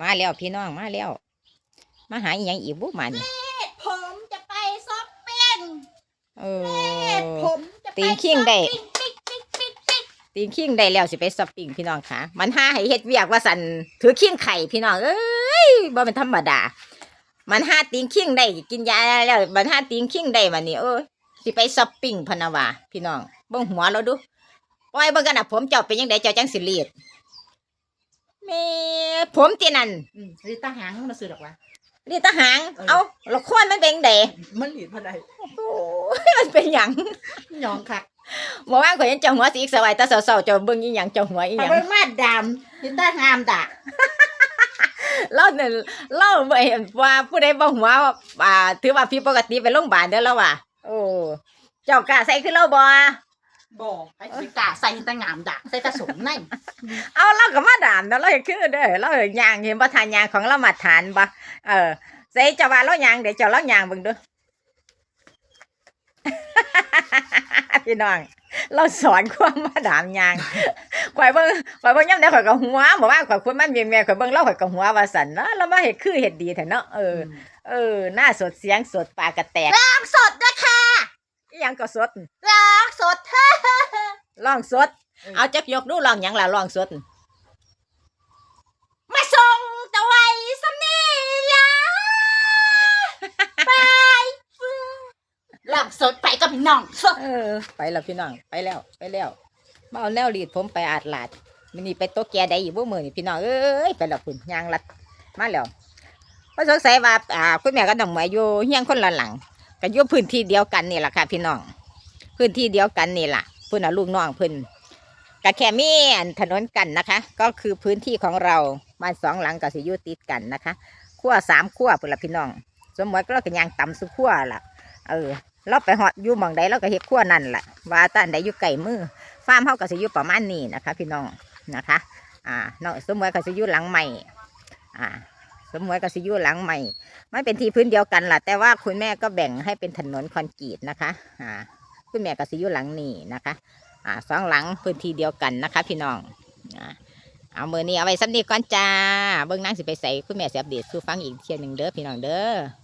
มาแล้วพี่น้องมาแล้ว มาหาอีหยังอีกบุมันผมจะไปช้อปปิ้งเออผมจะไปตีนขิงได้ช้อปปิ้งปิ๊กปิ๊กปิ๊กปิ๊กตีนขิงได้แล้วสิไปช้อปปิ้งพี่น้องค่ะ มันหาให้เฮ็ดเวียกว่าสันถือขิงไข่พี่น้องเอ้ยบ่เป็นธรรมดา มันหาตีนขิงได้กินยาแล้ว มันหาตีนขิงได้มันนี่เอ้ยสิไปช้อปปิ้งพะนะว่าพี่น้องเบิ่งหัวเราดูปล่อยเบิ่งกันน่ะผมเจ้าเป็นจังไดเจ้าจังสิเลีดแม่ ผมที่นั่นอืมลิตาหางมาซื้อดอกวะ นี่ทหารเออ เอาละครมันเป็นเดมันหลีดพอใดโอ้ยมันเป็นหยังหยองคักบอกว่าข่อยยังเจ้าหัวสีอีกสวายแตาเศร้าๆเจ้าเบิ่งอีหยังเจ้าหัวอีหเอายัง ไปมาดามลิตางามด่าเล่าเนี่ยเล่าไปว่าผู้ใดบ่หัวอ่าถือว่าพี่ปกติไปโรงพยาบาลเด้อแล้วว่ะโอ้เจ้ากล้าใส่ขึ้นเล่าบ่ บอกไอ้สิกาใส่ลิตางามด่าใส่ตาสมในเอาเราก็มาด่านเนาะเราเฮ็ดคือเด้อเราย่างเห็นบ่ทานยางของเรามาทานบ่เออใส่เจ้าว่าเราย่างเดี๋ยวเจ้าเราย่างเบิ่งเด้อ พี่น้องเราสอนความมาดามยางข่อยเบิ่งข่อยเบิ่งยามใดข่อยก็หัวบอกว่าข่อยคุณมันแม่ๆข่อยเบิ่งเราข่อยก็หัวว่าสั่นเนาะเรามาเฮ็ดคือเฮ็ดดีแท้เนาะเออเออหน้าสดเสียงสดปากกระแตก ร้องสดนะคะอีหยังก็สด ร้อง สดเฮ้ร้องสด เอาจักยกดูร้องหยังล่ะร้องสด มาส่งตะไว้สำนีลาไปร้องสดไปกับพี่น้องสดเออ ไปแล้วพี่น้อง ไปแล้ว ไปแล้วมาเอาแนวรีดผมไปอาดลาดมื้อนี้ไปโตะแกได้อีกบ่มื้อนี่พี่น้องเอ้ยไปแล้วคุณยางลัดมาแล้วก็สงสัยว่าอ่าคุณแม่กับน้องหมวยอยู่เฮียงคนละหลังก็อยู่พื้นที่เดียวกันนี่ล่ะค่ะพี่น้อง พื้นที่เดียวกันนี่แหละเพิ่นน่ะลูกน้องเพิ่นก็แคมีนถนนกันนะคะ ก็คือพื้นที่ของเราบ้านสองหลังก็สิยู่ติดกันนะคะขั้วสามขั้วพุ่นละพี่น้อง สมมติก็เราก็ยางต่ำสุขั้วล่ะ เออเราไปหอดอยู่มองใดเราก็เฮ็ดขั้วนั่นแหละว่าแตานใดอยู่ไก่มือฟาร์มเฮาก็สิยู่ประมาณนี้นะคะ พี่น้องนะคะ อ่าเนาะสมมติก็สิยู่หลังใหม่ อ่าสมมติก็สิยู่หลังใหม่ มันเป็นที่พื้นเดียวกันล่ะ แต่ว่าคุณแม่ก็แบ่งให้เป็นถนนคอนกรีตนะคะ อ่า คุณแม่ก็สิอยู่หลังนี้นะคะ อ่าสองหลังพื้นที่เดียวกันนะคะ พี่น้องอ่าเอามือนี้เอาไว้สำนีก่อนจ้า เบิ่งนั่งสิไปใส่คุณแม่สิอัปเดตสู่ฟังอีกเทียหนึ่งเด้อพี่น้องเด้อ